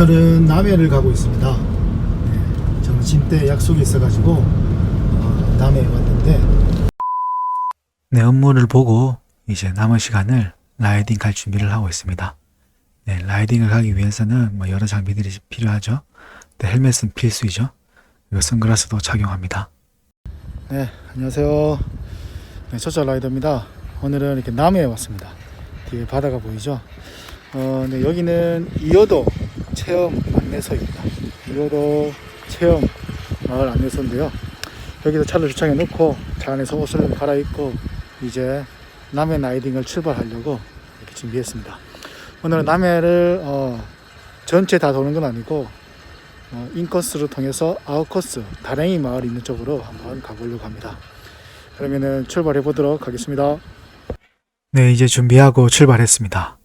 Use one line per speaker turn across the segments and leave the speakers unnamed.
오늘은 남해를 가고 있습니다. 네, 점심 때 약속이 있어가지고 어, 남해에 왔는데
네, 업무를 보고 이제 남은 시간을 라이딩 갈 준비를 하고 있습니다. 네, 라이딩을 가기 위해서는 뭐 여러 장비들이 필요하죠. 네, 헬멧은 필수이죠. 그리고 선글라스도 착용합니다.
네 안녕하세요. 네, 초짜 라이더입니다. 오늘은 이렇게 남해에 왔습니다. 뒤에 바다가 보이죠? 어, 네, 여기는 이어도 체험 안내소입니다. 이어도 체험 마을 안내소인데요. 여기서 차를 주차해 놓고 차 안에서 옷을 갈아입고 이제 남해 라이딩을 출발하려고 이렇게 준비했습니다. 오늘은 남해를 어, 전체 다 도는 건 아니고 어, 인코스를 통해서 아웃코스 다랭이 마을 있는 쪽으로 한번 가보려고 합니다. 그러면은 출발해 보도록 하겠습니다.
네, 이제 준비하고 출발했습니다.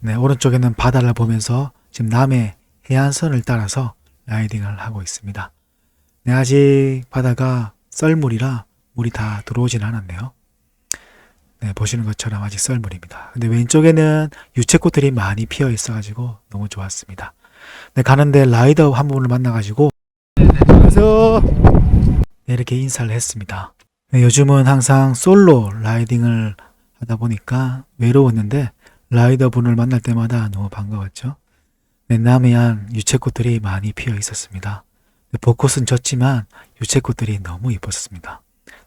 네, 오른쪽에는 바다를 보면서 지금 남해 해안선을 따라서 라이딩을 하고 있습니다. 네, 아직 바다가 썰물이라 물이 다 들어오진 않았네요. 네, 보시는 것처럼 아직 썰물입니다. 근데 왼쪽에는 유채꽃들이 많이 피어 있어가지고 너무 좋았습니다. 네, 가는데 라이더 한 분을 만나가지고
안녕하세요.
네, 이렇게 인사를 했습니다. 네, 요즘은 항상 솔로 라이딩을 하다 보니까 외로웠는데 라이더 분을 만날 때마다 너무 반가웠죠. 네, 남해안 유채꽃들이 많이 피어 있었습니다. 네, 벚꽃은 졌지만 유채꽃들이 너무 이뻤습니다.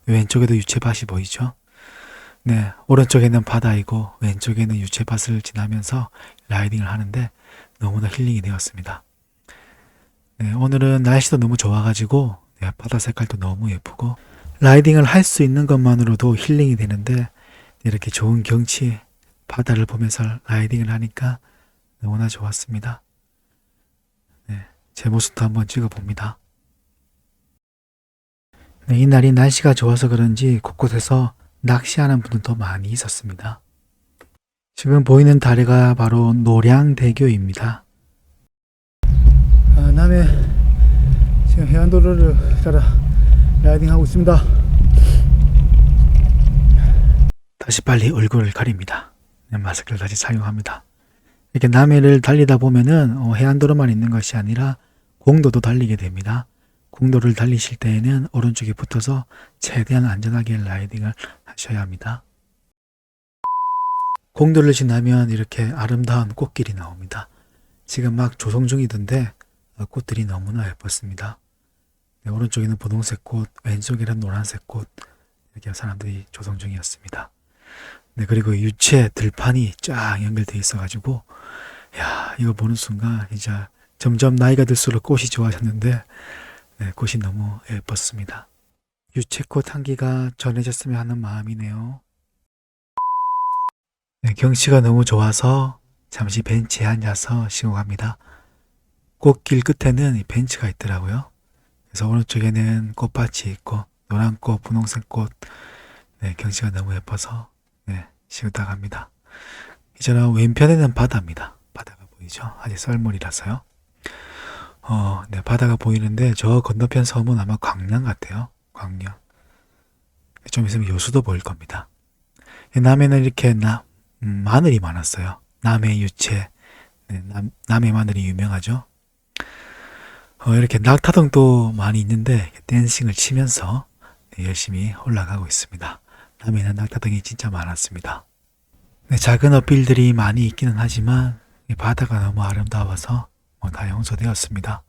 왼쪽에도 유채밭이 보이죠? 네, 오른쪽에는 바다이고 왼쪽에는 유채밭을 지나면서 라이딩을 하는데 너무나 힐링이 되었습니다. 네, 오늘은 날씨도 너무 좋아가지고 네, 바다 색깔도 너무 예쁘고 라이딩을 할 수 있는 것만으로도 힐링이 되는데 이렇게 좋은 경치 바다를 보면서 라이딩을 하니까 너무나 좋았습니다. 네, 제 모습도 한번 찍어봅니다. 네, 이날이 날씨가 좋아서 그런지 곳곳에서 낚시하는 분들도 많이 있었습니다. 지금 보이는 다리가 바로 노량대교입니다.
아, 남해 지금 해안도로를 따라 라이딩하고 있습니다.
다시 빨리 얼굴을 가립니다. 네, 마스크를 다시 착용합니다. 이렇게 남해를 달리다 보면은 어, 해안도로만 있는 것이 아니라 공도도 달리게 됩니다. 공도를 달리실 때에는 오른쪽에 붙어서 최대한 안전하게 라이딩을 하셔야 합니다. 공도를 지나면 이렇게 아름다운 꽃길이 나옵니다. 지금 막 조성 중이던데 어, 꽃들이 너무나 예뻤습니다. 네, 오른쪽에는 분홍색 꽃, 왼쪽에는 노란색 꽃 이렇게 사람들이 조성 중이었습니다. 네, 그리고 유채 들판이 쫙 연결되어 있어가지고, 야, 이거 보는 순간, 이제 점점 나이가 들수록 꽃이 좋아졌는데, 네, 꽃이 너무 예뻤습니다. 유채꽃 향기가 전해졌으면 하는 마음이네요. 네, 경치가 너무 좋아서 잠시 벤치에 앉아서 갑니다. 꽃길 끝에는 이 벤치가 있더라고요. 그래서 오른쪽에는 꽃밭이 있고, 노란 꽃, 분홍색 꽃, 네, 경치가 너무 예뻐서 네, 쉬었다 갑니다. 이제는 왼편에는 바다입니다. 바다가 보이죠? 아직 썰물이라서요. 어, 네, 바다가 보이는데 저 건너편 섬은 아마 광양 같아요. 광양. 좀 있으면 여수도 보일 겁니다. 남해는 이렇게 나, 음, 마늘이 많았어요. 남해 유채, 네, 남, 남해 마늘이 유명하죠. 어, 이렇게 낙타등도 많이 있는데 댄싱을 치면서 네, 열심히 올라가고 있습니다. 남해는 낙타 등이 진짜 많았습니다. 네, 작은 어필들이 많이 있기는 하지만 이 바다가 너무 아름다워서 뭐다 용서되었습니다.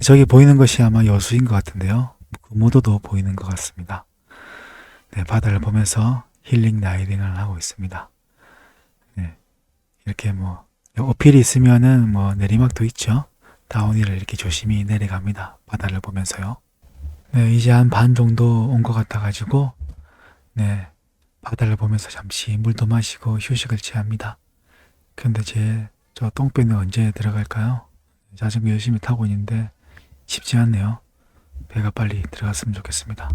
저기 보이는 것이 아마 여수인 것 같은데요. 금오도도 보이는 것 같습니다. 네, 바다를 보면서 힐링 라이딩을 하고 있습니다. 네, 이렇게 뭐 어필이 있으면은 뭐 내리막도 있죠. 다운힐을 이렇게 조심히 내려갑니다. 바다를 보면서요. 네, 이제 한 반 정도 온 것 같아가지고 네, 바다를 보면서 잠시 물도 마시고 휴식을 취합니다. 근데 제 저 똥배는 언제 들어갈까요? 자전거 열심히 타고 있는데 쉽지 않네요. 배가 빨리 들어갔으면 좋겠습니다.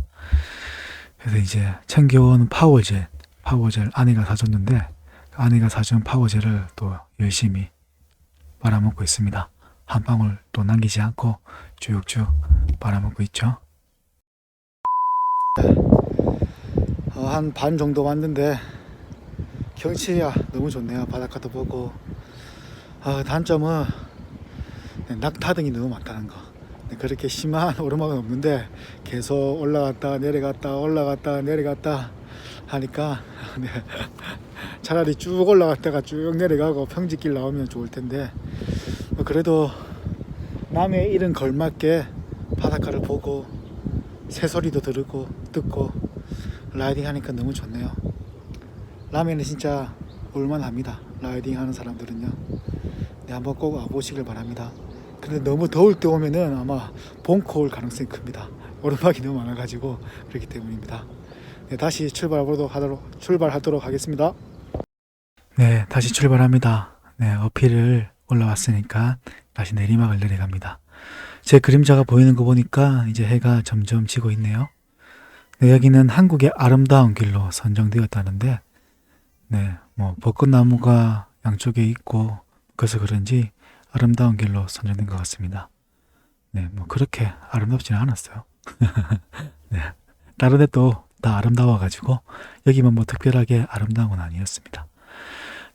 그래서 이제 챙겨온 파워젤, 파워젤 아내가 사줬는데 그 아내가 사준 파워젤을 또 열심히 빨아먹고 있습니다. 한 방울 또 남기지 않고 쭉쭉 빨아먹고 있죠.
한 반 정도 왔는데 경치가 너무 좋네요. 바닷가도 보고. 아, 단점은 네, 낙타 등이 너무 많다는 거. 네, 그렇게 심한 오르막은 없는데 계속 올라갔다 내려갔다 올라갔다 내려갔다 하니까 네, 차라리 쭉 올라갔다가 쭉 내려가고 평지길 나오면 좋을 텐데 뭐 그래도 남의 일은 걸맞게 바닷가를 보고 새소리도 들고 듣고 라이딩 하니까 너무 좋네요. 라면은 진짜 올만합니다. 라이딩 하는 사람들은요. 네, 한번 꼭 와보시길 바랍니다. 근데 너무 더울 때 오면은 아마 벙커 올 가능성이 큽니다. 오르막이 너무 많아가지고 그렇기 때문입니다. 네, 다시 출발하도록 하도록, 출발하도록 하겠습니다.
네, 다시 출발합니다. 네, 어필을 올라왔으니까 다시 내리막을 내려갑니다. 제 그림자가 보이는 거 보니까 이제 해가 점점 지고 있네요. 네, 여기는 한국의 아름다운 길로 선정되었다는데, 네, 뭐, 벚꽃나무가 양쪽에 있고, 그래서 그런지 아름다운 길로 선정된 것 같습니다. 네, 뭐, 그렇게 아름답지는 않았어요. 네, 다른 데도 다 아름다워가지고, 여기만 뭐 특별하게 아름다운 건 아니었습니다.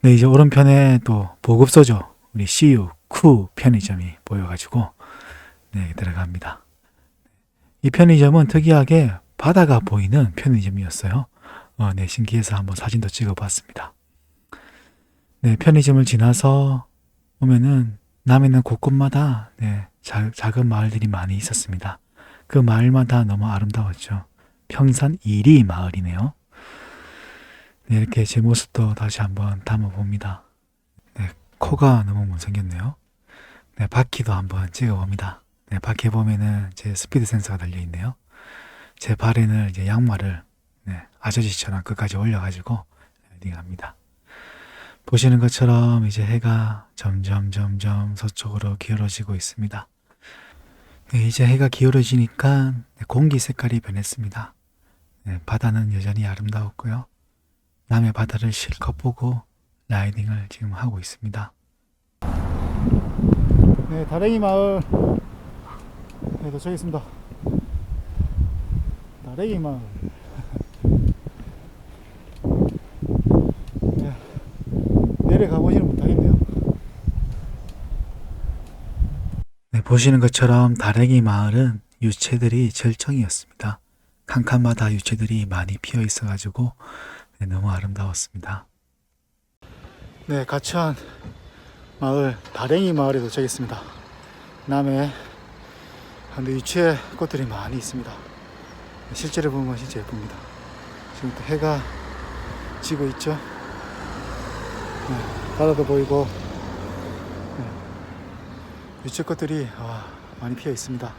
네, 이제 오른편에 또 보급소죠. 우리 CU, 쿠 편의점이 보여가지고, 네, 들어갑니다. 이 편의점은 특이하게 바다가 보이는 편의점이었어요. 어, 네, 신기해서 한번 사진도 찍어봤습니다. 네, 편의점을 지나서 오면은 남해는 곳곳마다 네, 자- 작은 마을들이 많이 있었습니다. 그 마을마다 너무 아름다웠죠. 평산 1위 마을이네요. 네, 이렇게 제 모습도 다시 한번 담아봅니다. 네, 코가 너무 못생겼네요. 네, 바퀴도 한번 찍어봅니다. 네, 바퀴에 보면은 제 스피드 센서가 달려있네요. 제 발에는 이제 양말을 네, 아저씨처럼 끝까지 올려가지고 링합니다. 보시는 것처럼 이제 해가 점점 점점 서쪽으로 기울어지고 있습니다. 네, 이제 해가 기울어지니까 네, 공기 색깔이 변했습니다. 네, 바다는 여전히 아름다웠고요. 남의 바다를 실컷 보고 라이딩을 지금 하고 있습니다.
네, 다랭이 마을 네, 도착했습니다. 마을. 네, 내려가 보지는 못하겠네요.
네, 보시는 것처럼 다랭이 마을은 유채들이 절정이었습니다. 칸칸마다 유채들이 많이 피어 있어 가지고 네, 너무 아름다웠습니다.
네, 가치한 마을 다랭이 마을에 도착했습니다. 남해 근데 유채 꽃들이 많이 있습니다. 실제로 보면 진짜 예쁩니다. 지금 또 해가 지고 있죠. 네, 바다도 보이고 네, 유채 꽃들이 아, 많이 피어 있습니다.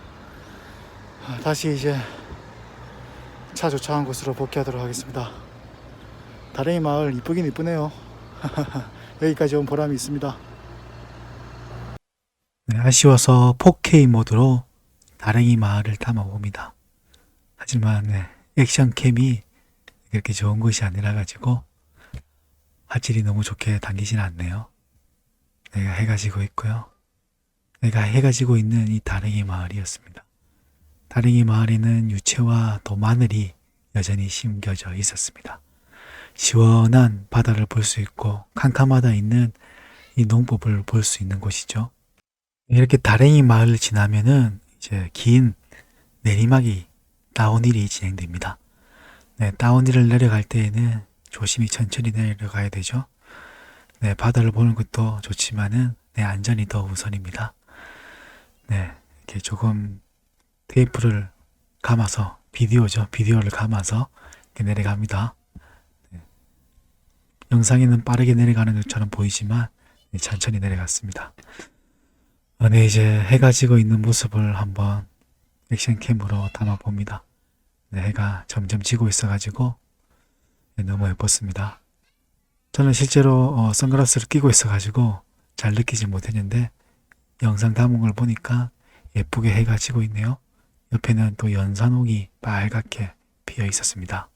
아, 다시 이제 차 주차한 곳으로 복귀하도록 하겠습니다. 다랭이 마을 이쁘긴 이쁘네요. 여기까지 온 보람이 있습니다.
네, 아쉬워서 4K 모드로 다랭이 마을을 담아봅니다. 하지만 네, 액션캠이 그렇게 좋은 것이 아니라 가지고 화질이 너무 좋게 당기진 않네요. 내가 해가 지고 있고요. 내가 해가 지고 있는 이 다랭이 마을이었습니다. 다랭이 마을에는 유채와 또 마늘이 여전히 심겨져 있었습니다. 시원한 바다를 볼 수 있고 캄캄하다 있는 이 농법을 볼 수 있는 곳이죠. 이렇게 다랭이 마을을 지나면은 이제 긴 내리막이 다운힐이 진행됩니다. 네, 다운힐을 내려갈 때에는 조심히 천천히 내려가야 되죠. 네, 바다를 보는 것도 좋지만은 네, 안전이 더 우선입니다. 네, 이렇게 조금 테이프를 감아서 비디오죠. 비디오를 감아서 내려갑니다. 네. 영상에는 빠르게 내려가는 것처럼 보이지만 네, 천천히 내려갔습니다. 어, 네, 이제 해가 지고 있는 모습을 한번 액션캠으로 담아봅니다. 네, 해가 점점 지고 있어가지고 네, 너무 예뻤습니다. 저는 실제로 어, 선글라스를 끼고 있어가지고 잘 느끼지 못했는데 영상 담은 걸 보니까 예쁘게 해가 지고 있네요. 옆에는 또 연산홍이 빨갛게 피어 있었습니다.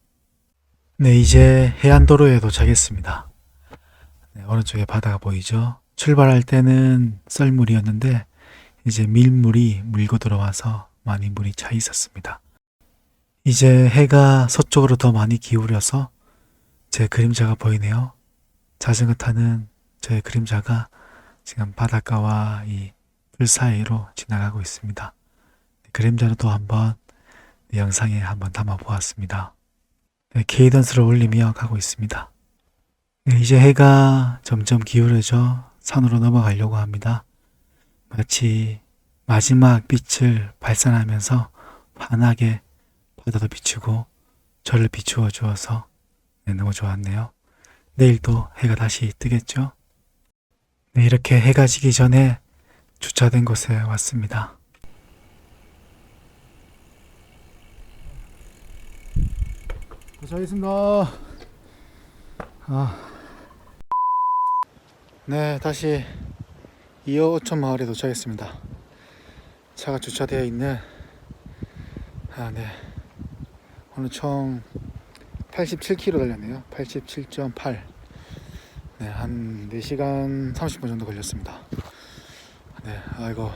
네, 이제 해안도로에 도착했습니다. 네, 오른쪽에 바다가 보이죠? 출발할 때는 썰물이었는데 이제 밀물이 물고 들어와서 많이 물이 차 있었습니다. 이제 해가 서쪽으로 더 많이 기울여서 제 그림자가 보이네요. 자전거 타는 저의 그림자가 지금 바닷가와 이 풀 사이로 지나가고 있습니다. 그림자로도 한번 영상에 한번 담아 보았습니다. 네, 케이던스를 올리며 가고 있습니다. 네, 이제 해가 점점 기울어져 산으로 넘어가려고 합니다. 마치 마지막 빛을 발산하면서 환하게 바다도 비추고 저를 비추어 주어서 네, 너무 좋았네요. 내일도 해가 다시 뜨겠죠? 네, 이렇게 해가 지기 전에 주차된 곳에 왔습니다.
도착했습니다. 아. 네, 다시 2호 5천 마을에 도착했습니다. 차가 주차되어 있는 아, 네. 오늘 총 87km 달렸네요. 87.8. 네, 한 4시간 30분 정도 걸렸습니다. 네, 아이고.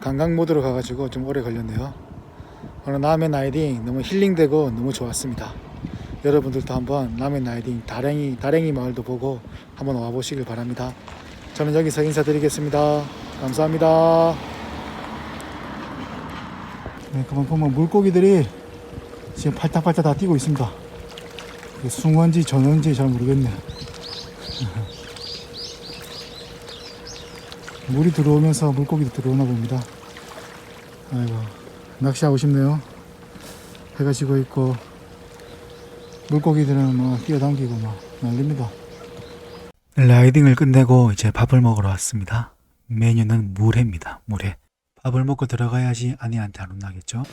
관광 모드로 가가지고 좀 오래 걸렸네요. 오늘 남해 라이딩 너무 힐링되고 너무 좋았습니다. 여러분들도 한번 남해 라이딩 다랭이 다랭이 마을도 보고 한번 와보시길 바랍니다. 저는 여기서 인사드리겠습니다. 감사합니다. 네, 그만 보면 물고기들이 지금 팔딱팔딱 다 뛰고 있습니다. 숭어인지 전어인지 잘 모르겠네. 물이 들어오면서 물고기도 들어오나 봅니다. 아이고. 낚시하고 싶네요. 해가 지고 있고 물고기들은 막 뛰어당기고 막 난립니다.
라이딩을 끝내고 이제 밥을 먹으러 왔습니다. 메뉴는 물회입니다. 물회. 밥을 먹고 들어가야지 아내한테 안 혼나겠죠?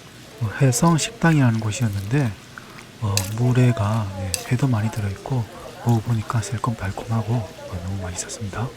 어, 해성 식당이라는 곳이었는데 어, 물회가 네, 회도 많이 들어있고 먹어보니까 새콤 달콤하고 어, 너무 맛있었습니다.